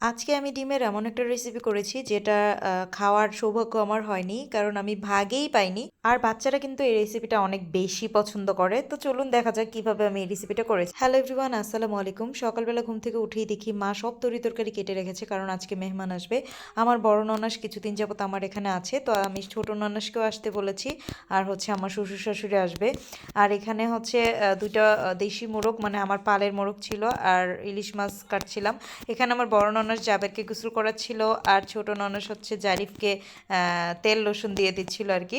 আজকে আমি ডিমের এমন একটা রেসিপি করেছি যেটা খাওয়ার সৌভাগ্য আমার হয়নি, কারণ আমি ভাগেই পাইনি। আর বাচ্চারা কিন্তু এই রেসিপিটা অনেক বেশি পছন্দ করে। তো চলুন দেখা যাক কীভাবে আমি এই রেসিপিটা করেছি। হ্যালো এভরিওয়ান আসসালামু আলাইকুম। সকালবেলা ঘুম থেকে উঠেই দেখি মা সব তরি তরকারি কেটে রেখেছে, কারণ আজকে মেহমান আসবে। আমার বড় ননাস কিছুদিন যাবত আমার এখানে আছে, তো আমি ছোট ননাসকেও আসতে বলেছি, আর হচ্ছে আমার শ্বশুর শাশুড়ি আসবে। আর এখানে হচ্ছে দুইটা দেশি মোরগ মানে আমার পালের মোরগ ছিল, আর ইলিশ মাছ কাটছিলাম। এখানে আমার বড় জাবেরকে গোসল করাচ্ছিল আর ছোট ননস হচ্ছে জারিফকে তেল রসুন দিয়ে দিচ্ছিল আর কি।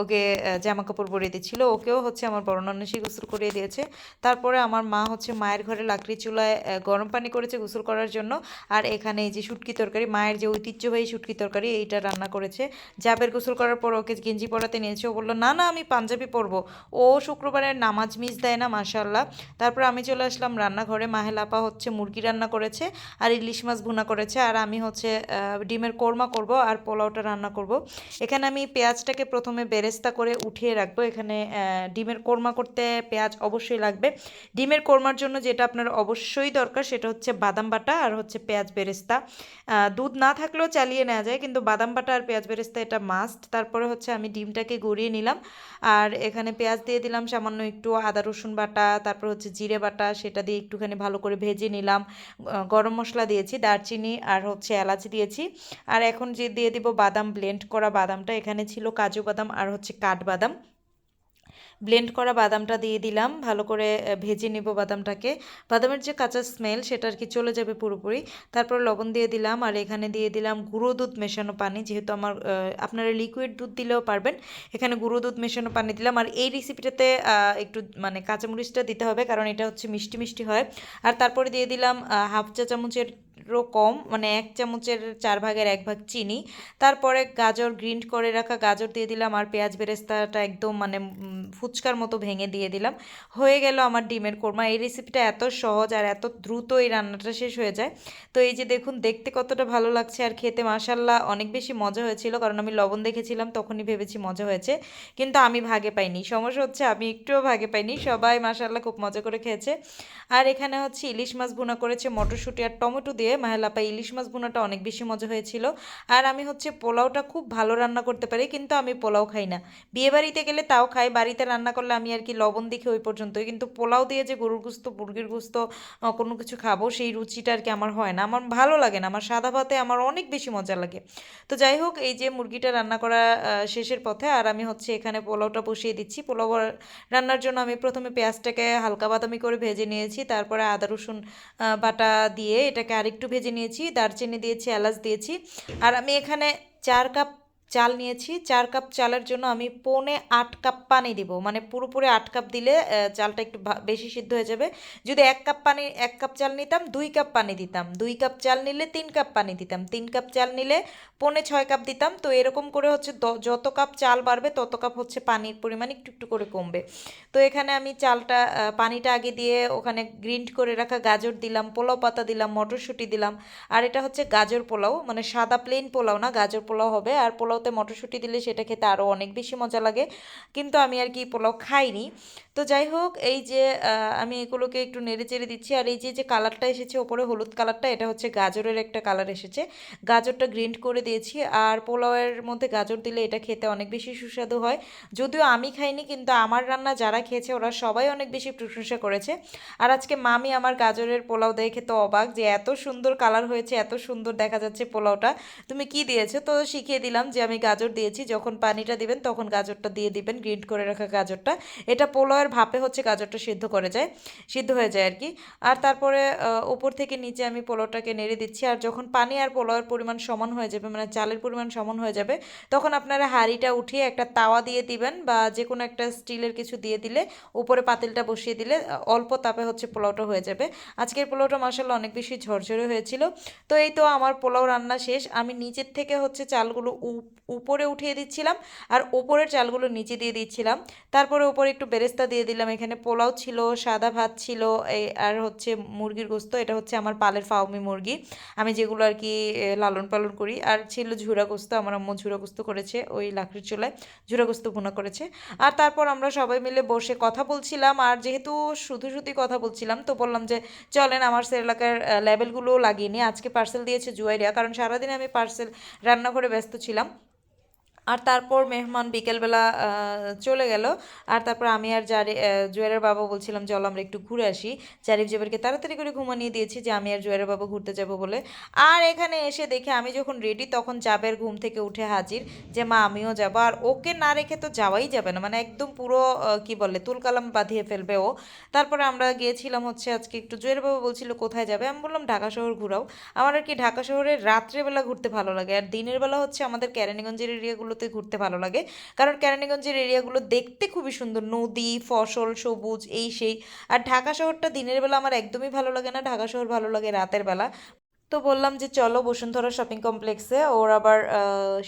ওকে জামা কাপড় পরিয়ে দিচ্ছিল। ওকেও হচ্ছে আমার বড় ননসই গোসল করিয়ে দিয়েছে। তারপরে আমার মা হচ্ছে মায়ের ঘরে লাকড়ি চুলায় গরম পানি করেছে গোসল করার জন্য। আর এখানে এই যে শুটকি তরকারি, মায়ের যে ঐতিহ্যবাহী শুটকি তরকারি, এইটা রান্না করেছে। জাবের গোসল করার পর ওকে গেঞ্জি পরাতে নিয়েছে। ও বলল, না না, আমি পাঞ্জাবি পরবো। ও শুক্রবারের নামাজ মিস দেয় না মাশাল্লাহ তারপর আমি চলে আসলাম রান্নাঘরে। মাহেলাপা হচ্ছে মুরগি রান্না করেছে। আর ইলিশ মাছ ভুনা করেছে, আর আমি হচ্ছে ডিমের কোরমা করব আর পোলাওটা রান্না করব। এখানে আমি পেঁয়াজটাকে প্রথমে বেরেস্তা করে উঠিয়ে রাখব। এখানে ডিমের কোরমা করতে পেঁয়াজ অবশ্যই লাগবে। ডিমের কোরমার জন্য যেটা আপনার অবশ্যই দরকার সেটা হচ্ছে বাদাম বাটা আর হচ্ছে পেঁয়াজ বেরেস্তা। দুধ না থাকলেও চালিয়ে নেওয়া যায়, কিন্তু বাদাম বাটা আর পেঁয়াজ বেরেস্তা এটা মাস্ট তারপরে হচ্ছে আমি ডিমটাকে গড়িয়ে নিলাম। আর এখানে পেঁয়াজ দিয়ে দিলাম সামান্য একটু আদা, রসুন বাটা, তারপর হচ্ছে জিরে বাটা, সেটা দিয়ে একটুখানি ভালো করে ভেজে নিলাম। গরম মশলা দিয়েছি। দারচিনি আর হচ্ছে এলাচ দিয়েছি। আর এখন যে দিয়ে দিব বাদাম ব্লেন্ড করা বাদামটা, এখানে ছিল কাজু বাদাম আর হচ্ছে কাঠবাদাম। ব্লেন্ড করা বাদামটা দিয়ে দিলাম, ভালো করে ভেজে নেব বাদামটাকে। বাদামের যে কাঁচা স্মেল সেটা আর কি চলে যাবে পুরোপুরি। তারপর লবণ দিয়ে দিলাম আর এখানে দিয়ে দিলাম গুঁড়ো দুধ মেশানো পানি, যেহেতু আমার আপনারা লিকুইড দুধ দিলেও পারবেন। এখানে গুঁড়ো দুধ মেশানো পানি দিলাম আর এই রেসিপিটাতে একটু মানে কাঁচামরিচটা দিতে হবে, কারণ এটা হচ্ছে মিষ্টি মিষ্টি হয়। আর তারপরে দিয়ে দিলাম হাফ চা চামচের এরও কম মানে এক চামচের চার ভাগের এক ভাগ চিনি। তারপরে গাজর গ্রিন্ড করে রাখা গাজর দিয়ে দিলাম আর পেঁয়াজ বেরেস্তাটা একদম মানে ফুচকার মতো ভেঙে দিয়ে দিলাম। হয়ে গেল আমার ডিমের কোরমা। এই রেসিপিটা এত সহজ আর এত দ্রুত এই রান্নাটা শেষ হয়ে যায়। তো এই যে দেখুন, দেখতে কতটা ভালো লাগছে আর খেতে মাসাল্লাহ অনেক বেশি মজা হয়েছিল। কারণ আমি লবণ দেখেছিলাম, তখনই ভেবেছি মজা হয়েছে। কিন্তু আমি ভাগে পাইনি। সমস্যা হচ্ছে আমি একটুও ভাগে পাইনি। সবাই মাসাল্লাহ খুব মজা করে খেয়েছে। আর এখানে হচ্ছে ইলিশ মাছ ভুনা করেছে মটরশুঁটি আর টমেটো দিয়ে। মাহেলাপা ইলিশ মাছ ভুনাটা অনেক বেশি মজা হয়েছিল। আর আমি হচ্ছে পোলাওটা খুব ভালো রান্না করতে পারি, কিন্তু আমি পোলাও খাই না। বিয়ে বাড়িতে গেলে তাও খাই, বাড়িতে রান্না করলে আমি আর কি লবণ দেখে ওই পর্যন্তই। কিন্তু পোলাও দিয়ে যে গরুর গুস্ত, মুরগির গুস্ত কোনো কিছু খাব, সেই রুচিটা আর কি আমার হয় না। আমার ভালো লাগে না, আমার সাদা ভাতে আমার অনেক বেশি মজা লাগে। তো যাই হোক, এই যে মুরগিটা রান্না করা শেষের পথে, আর আমি হচ্ছে এখানে পোলাওটা বসিয়ে দিচ্ছি। পোলাও রান্নার জন্য আমি প্রথমে পেঁয়াজটাকে হালকা বাদামি করে ভেজে নিয়েছি, তারপরে আদা, রসুন বাটা দিয়ে এটাকে আরেকটু ভেজে নিয়েছি দারচিনি দিয়েছি এলাচ দিয়েছি। আর আমি এখানে চার কাপ চাল নিয়েছি। চার কাপ চালের জন্য আমি পৌনে আট কাপ পানি দিব। মানে পুরোপুরি আট কাপ দিলে চালটা একটু বেশি সিদ্ধ হয়ে যাবে। যদি এক কাপ পানি, এক কাপ চাল নিতাম, দুই কাপ পানি দিতাম। দুই কাপ চাল নিলে তিন কাপ পানি দিতাম। তিন কাপ চাল নিলে পৌনে ছয় কাপ দিতাম। তো এরকম করে হচ্ছে যত কাপ চাল বাড়বে, তত কাপ হচ্ছে পানির পরিমাণ একটু একটু করে কমবে। তো এখানে আমি চালটা পানিটা আগে দিয়ে ওখানে গ্রিন্ড করে রাখা গাজর দিলাম, পোলাও পাতা দিলাম, মটরশুঁটি দিলাম। আর এটা হচ্ছে গাজর পোলাও মানে সাদা প্লেন পোলাও না, গাজর পোলাও হবে। আর পোলাওতে মটরশুঁটি দিলে সেটা খেতে আরও অনেক বেশি মজা লাগে। কিন্তু আমি আর কি পোলাও খাইনি। তো যাই হোক, এই যে আমি এগুলোকে একটু নেড়ে চেড়ে দিচ্ছি। আর এই যে যে কালারটা এসেছে, ওপরে হলুদ কালারটা, এটা হচ্ছে গাজরের একটা কালার এসেছে। গাজরটা গ্রিন্ড করে দিয়েছি। আর পোলাওয়ের মধ্যে গাজর দিলে এটা খেতে অনেক বেশি সুস্বাদু হয়। যদিও আমি খাইনি, কিন্তু আমার রান্না যারা খেয়েছে, ওরা সবাই অনেক বেশি প্রশংসা করেছে। আর আজকে মামি আমার গাজরের পোলাও দেখে তো অবাক যে, এত সুন্দর কালার হয়েছে, এত সুন্দর দেখা যাচ্ছে পোলাওটা। তুমি কি দিয়েছ? তো শিখিয়ে দিলাম যে আমি গাজর দিয়েছি, যখন পানিটা দিবেন তখন গাজরটা দিয়ে দিবেন গ্রিন্ড করে রাখা গাজরটা। এটা পোলাওয়ের ভাপে হচ্ছে গাজরটা সিদ্ধ করে যায়, সিদ্ধ হয়ে যায় আর কি আর তারপরে উপর থেকে নিচে আমি পোলাওটাকে নেড়ে দিচ্ছি। আর যখন পানি আর পোলাওয়ের পরিমাণ সমান হয়ে যাবে মানে চালের পরিমাণ সমান হয়ে যাবে, তখন আপনারা হাঁড়িটা উঠিয়ে একটা তাওয়া দিয়ে দিবেন বা যে কোনো একটা স্টিলের কিছু দিয়ে দিলে, উপরে পাতিলটা বসিয়ে দিলে অল্প তাপে হচ্ছে পোলাওটা হয়ে যাবে। আজকের পোলাওটা মাসাল্লাহ অনেক বেশি ঝরঝরে হয়েছিল। তো এই তো আমার পোলাও রান্না শেষ। আমি নিচের থেকে হচ্ছে চালগুলো উপরে উঠিয়ে দিচ্ছিলাম আর ওপরের চালগুলো নিচে দিয়ে দিচ্ছিলাম। তারপরে ওপরে একটু বেরেস্তা দিয়ে দিলাম। এখানে পোলাও ছিল, সাদা ভাত ছিল আর হচ্ছে মুরগির গোস্ত। এটা হচ্ছে আমার পালের ফাউমি মুরগি। আমি যেগুলো আর কি লালন পালন করি। আর ছিল ঝুরা গোস্ত। আমার আম্মু ঝুরা গোস্ত করেছে ওই লাকড়ির চুলায়। ঝুরা গোস্ত ভুনা করেছে। আর তারপর আমরা সবাই মিলে বসে কথা বলছিলাম। আর যেহেতু শুধু শুধুই কথা বলছিলাম, তো বললাম যে, চলেন আমার সে এলাকার লেভেলগুলোও লাগিয়ে নিই। আজকে পার্সেল দিয়েছে জুয়াইরিয়া। কারণ সারাদিন আমি পার্সেল রান্নাঘরে ব্যস্ত ছিলাম। আর তারপর মেহমান বিকেলবেলা চলে গেল। আর তারপর আমি আর জারি জুয়েলের বাবা বলছিলাম, চলো আমরা একটু ঘুরে আসি। জারিফ জেবেরকে তাড়াতাড়ি করে ঘুমানিয়ে দিয়েছি যে, আমি আর জুয়েলের বাবা ঘুরতে যাব বলে। আর এখানে এসে দেখে আমি যখন রেডি তখন জাবের ঘুম থেকে উঠে হাজির যে, মা, আমিও যাব। আর ওকে না রেখে তো যাওয়াই যাবে না। মানে একদম পুরো কি বলে, তুলকালাম বাঁধিয়ে ফেলবে ও। তারপরে আমরা গিয়েছিলাম হচ্ছে আজকে একটু জুয়েল বাবা বলছিল, কোথায় যাবে? আমি বললাম, ঢাকা শহর ঘুরাও। আমার আর কি ঢাকা শহরে রাত্রেবেলা ঘুরতে ভালো লাগে। আর দিনের বেলা হচ্ছে আমাদের কেরানীগঞ্জের এরিয়াগুলোতে ঘুরতে ভালো লাগে। কারণ কেরানীগঞ্জের এরিয়াগুলো দেখতে খুবই সুন্দর। নদী, ফসল, সবুজ, এই সেই। আর ঢাকা শহরটা দিনের বেলা আমার একদমই ভালো লাগে না। ঢাকা শহর ভালো লাগে রাতের বেলা। তো বললাম যে চলো বসুন্ধরা শপিং কমপ্লেক্সে ওর আবার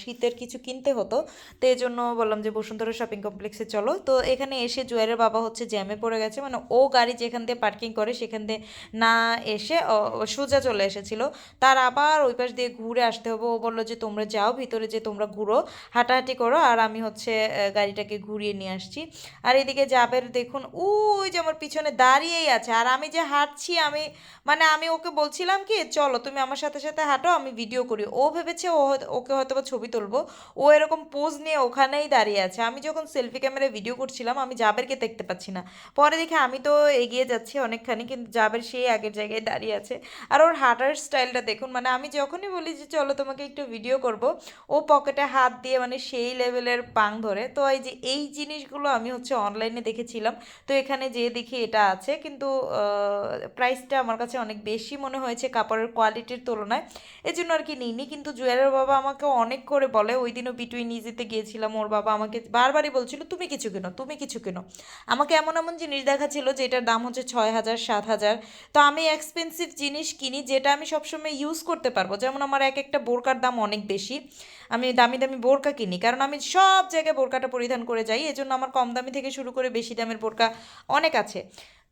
শীতের কিছু কিনতে হতো, তো এই জন্য বললাম যে বসুন্ধরা শপিং কমপ্লেক্সে চলো। তো এখানে এসে জুয়েলের বাবা হচ্ছে জ্যামে পড়ে গেছে মানে ও গাড়ি যেখান দিয়ে পার্কিং করে সেখান দিয়ে না এসে সোজা চলে এসেছিল। তার আবার ওই পাশ দিয়ে ঘুরে আসতে হবে। ও বলল যে, তোমরা যাও ভিতরে যে তোমরা ঘুরো, হাঁটাহাঁটি করো, আর আমি হচ্ছে গাড়িটাকে ঘুরিয়ে নিয়ে আসছি। আর এদিকে জাবের দেখুন, ওই যে আমার পিছনে দাঁড়িয়েই আছে, আর আমি যে হাঁটছি, আমি মানে আমি ওকে বলছিলাম কি, চলো তুমি আমার সাথে সাথে হাঁটো, আমি ভিডিও করি। ও ভেবেছে ও ওকে হয়তো বা ছবি তুলবো। ও এরকম পোজ নিয়ে ওখানেই দাঁড়িয়ে আছে। আমি যখন সেলফি ক্যামেরায় ভিডিও করছিলাম, আমি জাবেরকে দেখতে পাচ্ছি না। পরে দেখে আমি তো এগিয়ে যাচ্ছি অনেকখানি, কিন্তু জাবের সেই আগের জায়গায় দাঁড়িয়ে আছে। আর ওর হাঁটার স্টাইলটা দেখুন মানে আমি যখনই বলি যে, চলো তোমাকে একটু ভিডিও করব, ও পকেটে হাত দিয়ে মানে সেই লেভেলের পাং ধরে। তো এই যে, এই জিনিসগুলো আমি হচ্ছে অনলাইনে দেখেছিলাম। তো এখানে যেয়ে দেখি এটা আছে। কিন্তু প্রাইসটা আমার কাছে অনেক বেশি মনে হয়েছে। কাপড়ের কোয়ালিটির তুলনায়। এই জন্য আর কি নিইনি, কিন্তু জুয়েলের বাবা আমাকে অনেক করে বলে, ওই দিনও বিটুইন ইজিতে গিয়েছিলাম, ওর বাবা আমাকে বারবারই বলছিল, তুমি কিছু কেনো, তুমি কিছু কেনো। আমাকে এমন এমন জিনিস দেখাচ্ছিল যেটার দাম হচ্ছে ছয় হাজার, সাত হাজার। তো আমি এক্সপেন্সিভ জিনিস কিনি যেটা আমি সবসময় ইউজ করতে পারব। যেমন আমার এক একটা বোরকার দাম অনেক বেশি। আমি দামি দামি বোরকা কিনি, কারণ আমি সব জায়গায় বোরকাটা পরিধান করে যাই, এজন্য আমার কম দামি থেকে শুরু করে বেশি দামের বোরকা অনেক আছে।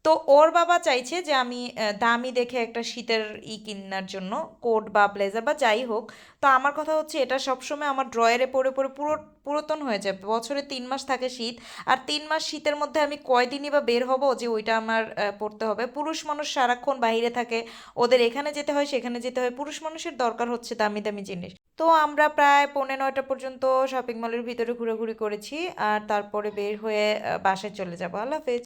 তো ওর বাবা চাইছে যে আমি দামি দেখে একটা শীতের ই কিনার জন্য, কোট বা ব্লেজার বা যাই হোক। তো আমার কথা হচ্ছে এটা সবসময় আমার ড্রয়ারে পড়ে পড়ে পুরো, পুরাতন হয়ে যাবে বছরে তিন মাস থাকে শীত। আর তিন মাস শীতের মধ্যে আমি কয়দিনই বা বের হব যে ওইটা আমার পড়তে হবে। পুরুষ মানুষ সারাক্ষণ বাইরে থাকে, ওদের এখানে যেতে হয়, সেখানে যেতে হয়। পুরুষ মানুষের দরকার হচ্ছে দামি দামি জিনিস। তো আমরা প্রায় পৌনে নয়টা পর্যন্ত শপিং মলের ভিতরে ঘোরাঘুরি করেছি। আর তারপরে বের হয়ে বাসায় চলে যাব। আল্লাহ হাফেজ।